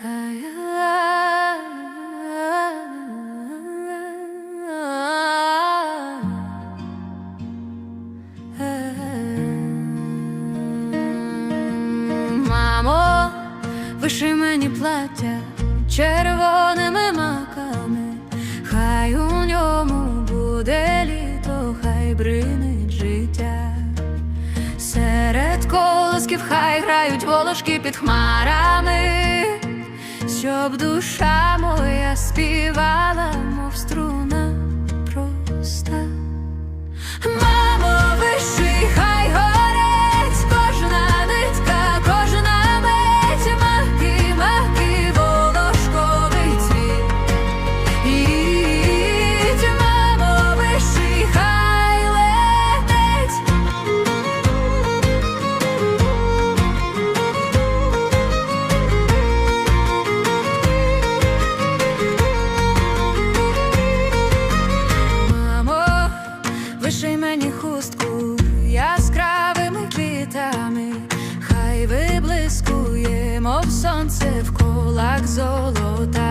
Мамо, виши мені плаття червоними маками, хай у ньому буде літо, хай бринить життя. Серед колосків хай грають волошки під хмарами, щоб душа моя співала, мов струна виший мені хустку яскравими квітами, хай виблискує, мов сонце в колах золота,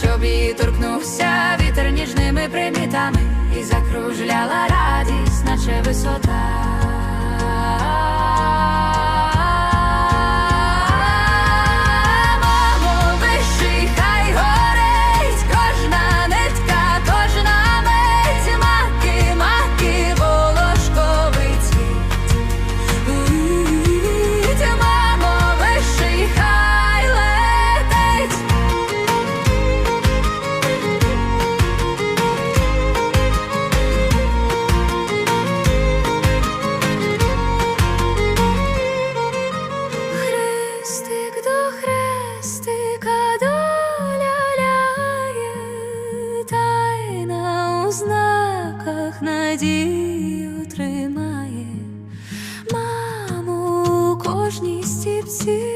щоб її торкнувся вітер ніжними примітами і закружляла радість, наче висота. Надію тримає, маму у кожній стіпці